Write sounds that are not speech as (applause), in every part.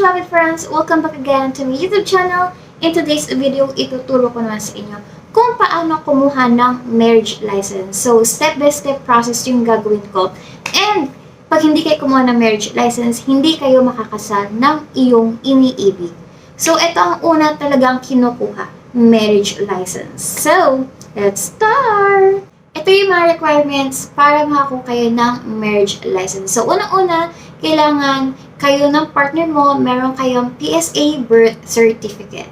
beloved friends! Welcome back again to my YouTube channel. In today's video, ituturo ko naman sa inyo kung paano kumuha ng marriage license. So, step-by-step process yung gagawin ko. And, pag hindi kayo kumuha ng marriage license, hindi kayo makakasal ng iyong iniibig. So, ito ang una talagang kinukuha, marriage license. So, let's start! Ito yung mga requirements para makakuha kayo ng marriage license. So, unang-una, kailangan kayo ng partner mo, meron kayong PSA birth certificate.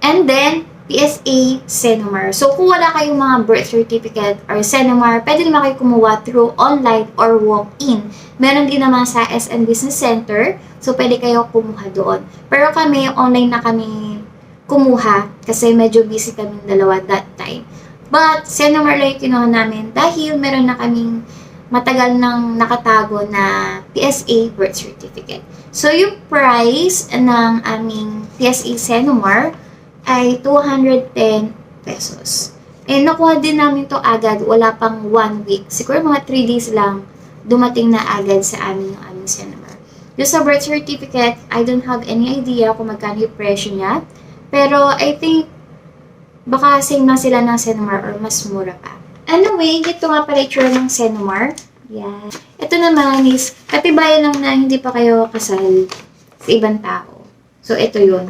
And then, PSA Senomar. So, kung wala kayong mga birth certificate or Senomar, pwede naman kayo kumuha through online or walk-in. Meron din naman sa SN Business Center. So, pwede kayo kumuha doon. Pero kami, online na kami kumuha kasi medyo busy kami dalawa that time. But, yung kinuha namin dahil meron na kaming matagal nang nakatago na PSA birth certificate. So, yung price ng aming PSA Senomar ay 210 pesos. And nakuha din namin to agad, wala pang one week. Siguro mga 3 days lang dumating na agad sa amin yung aming Senomar. Yung sa birth certificate, I don't have any idea kung magkano yung presyo niya. Pero I think baka same na sila ng Senomar or mas mura pa. Anyway, ito nga pala itsura ng Senomar. Yan. Ito naman is, katibayan lang na hindi pa kayo kasal sa ibang tao. So, ito yun.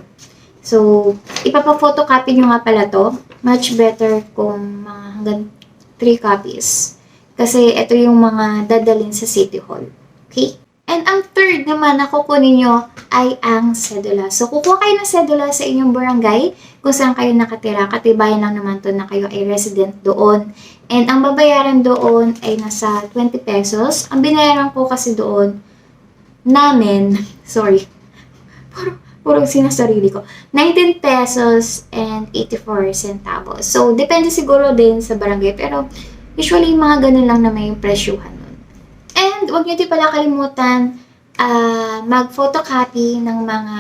So, ipapa-photocopy nyo nga pala to. Much better kung mga hanggang 3 copies. Kasi ito yung mga dadalhin sa City Hall. Okay? And ang third naman na kukunin nyo ay ang sedula. So, kukuha kayo ng sedula sa inyong barangay kung saan kayo nakatira. Katibayan lang naman to na kayo ay resident doon. And ang babayaran doon ay nasa 20 pesos. Ang binayaran ko kasi doon namin, (laughs) sorry, puro, puro sinasarili ko, 19 pesos and 84 centavos. So, depende siguro din sa barangay. Pero, usually, mga ganun lang na may presyuhan nun. And, huwag niyo din pala kalimutan ah, mag-photocopy ng mga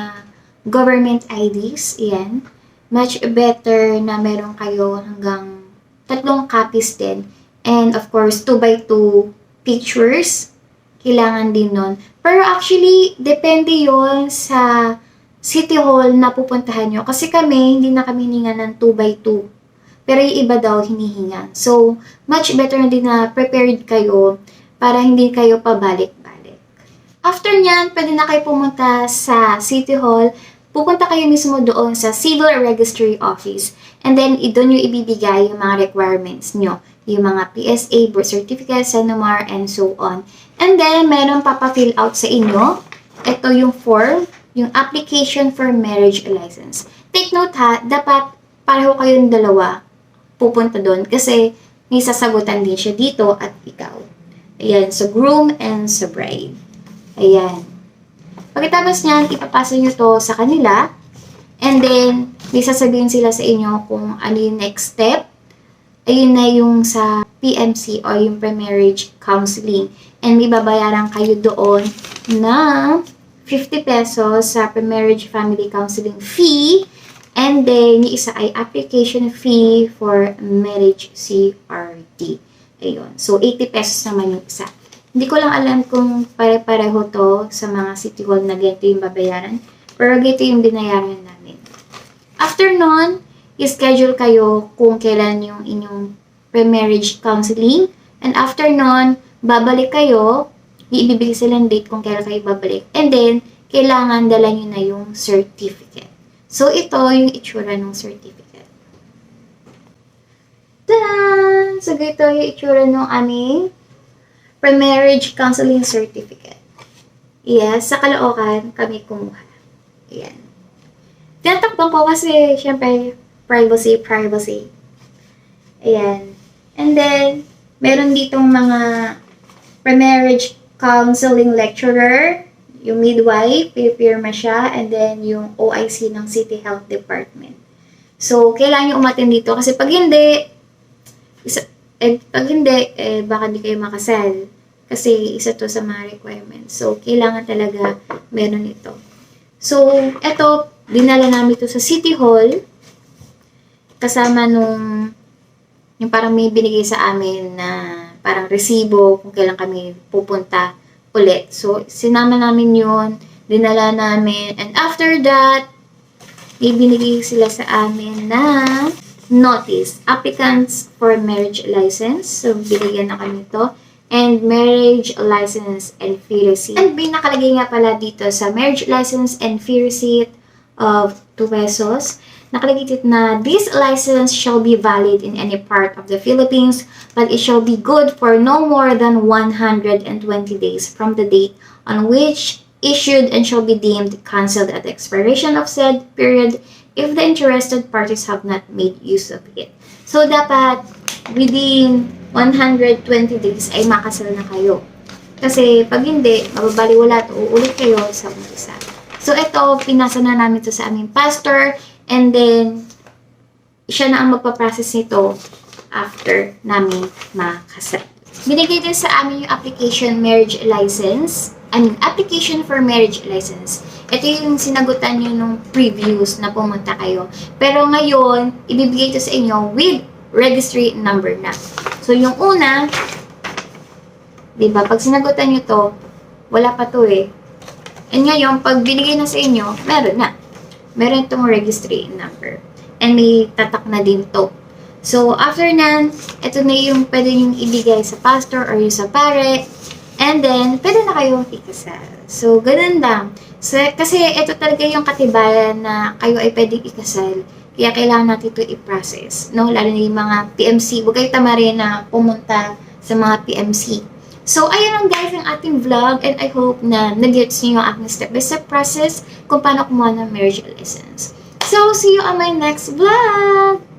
government IDs. Iyan. Much better na meron kayo hanggang tatlong copies din. And, of course, 2 by 2 pictures. Kailangan din nun. Pero actually, depende yon sa City Hall na pupuntahan nyo. Kasi kami, hindi na kami hininga ng 2 by 2 Pero yung iba daw hinihinga. So, much better na din na prepared kayo para hindi kayo pabalik-balik. After nyan, pwede na kayo pumunta sa City Hall. Pupunta kayo mismo doon sa Civil Registry Office. And then, doon yung ibibigay yung mga requirements nyo. Yung mga PSA, birth certificate, Senomar, and so on. And then, meron papafill out sa inyo. Ito yung form, yung application for marriage license. Take note ha, dapat pareho kayong dalawa pupunta doon kasi may sasagutan din siya dito at ikaw. Ayan, sa groom and sa bride. Ayan. Pagkatapos niyan, ipapasa nyo to sa kanila. And then, may sasabihin sila sa inyo kung ano yung next step. Ayun na yung sa PMC or yung pre-marriage counseling. And may babayaran kayo doon na 50 pesos sa pre-marriage family counseling fee. And then, yung isa ay application fee for marriage CRT. Ayun. So, 80 pesos naman yung isa. Hindi ko lang alam kung pare-pareho to sa mga city hall na ganito yung babayaran. Pero ganito yung binayaran namin. After nun, i-schedule kayo kung kailan yung inyong pre-marriage counseling. And after nun, babalik kayo. Ibibigay silang date kung kailan kayo babalik. And then, kailangan dala nyo na yung certificate. So, ito yung itsura ng certificate. Tada! So, ito yung itsura ng aming pre-marriage counseling certificate. Yes, sa Caloocan kami kumuha. Ayan. Tinatakpan ko kasi, syempre, privacy, privacy. Ayan. And then, meron ditong mga pre-marriage counseling lecturer, yung midwife, pipirma siya, and then yung OIC ng City Health Department. So, kailangan nyo umatin dito kasi pag hindi, isa, eh, pag hindi, eh, baka di kayo makasal. Kasi isa to sa mga requirements. So, kailangan talaga meron ito. So, eto, dinala namin ito sa City Hall. Kasama nung, yung parang may binigay sa amin na parang resibo kung kailan kami pupunta ulit. So, sinama namin yun dinala namin. And after that, may binigay sila sa amin na notice, applicants for marriage license. So, binigyan na kami to. And marriage license and fee receipt. And may nakalagay nga pala dito sa marriage license and fee receipt of 2 pesos. Nakalagay dito na this license shall be valid in any part of the Philippines, but it shall be good for no more than 120 days from the date on which issued and shall be deemed cancelled at the expiration of said period if the interested parties have not made use of it. So, dapat within 120 days ay makasal na kayo. Kasi pag hindi, mababaliwala at uulit kayo sa umpisa. So, ito, pinasa na namin to sa aming pastor and then siya na ang magpa-process nito after namin makasal. Binigay din sa amin yung application marriage license. I mean, application for marriage license. Ito yung sinagutan nyo nung previous na pumunta kayo. Pero ngayon, ibibigay ito sa inyo with registry number na. So, yung una, di ba, pag sinagutan nyo to, wala pa to eh. And ngayon, pag binigay na sa inyo, meron na. Meron itong registry number. And may tatak na din to. So, after nan, ito na yung pwede yung ibigay sa pastor or yung sa pare. And then, pwede na kayong ikasal. So, ganun lang. So, kasi ito talaga yung katibayan na kayo ay pwedeng ikasal. Kaya kailangan natin ito i-process. No? Lalo na yung mga PMC. Huwag kayo tama rin na pumunta sa mga PMC. So, ayun lang guys ang ating vlog and I hope na nag-gets niyo yung aking step-by-step process kung paano kumuha ng marriage license. So, see you on my next vlog!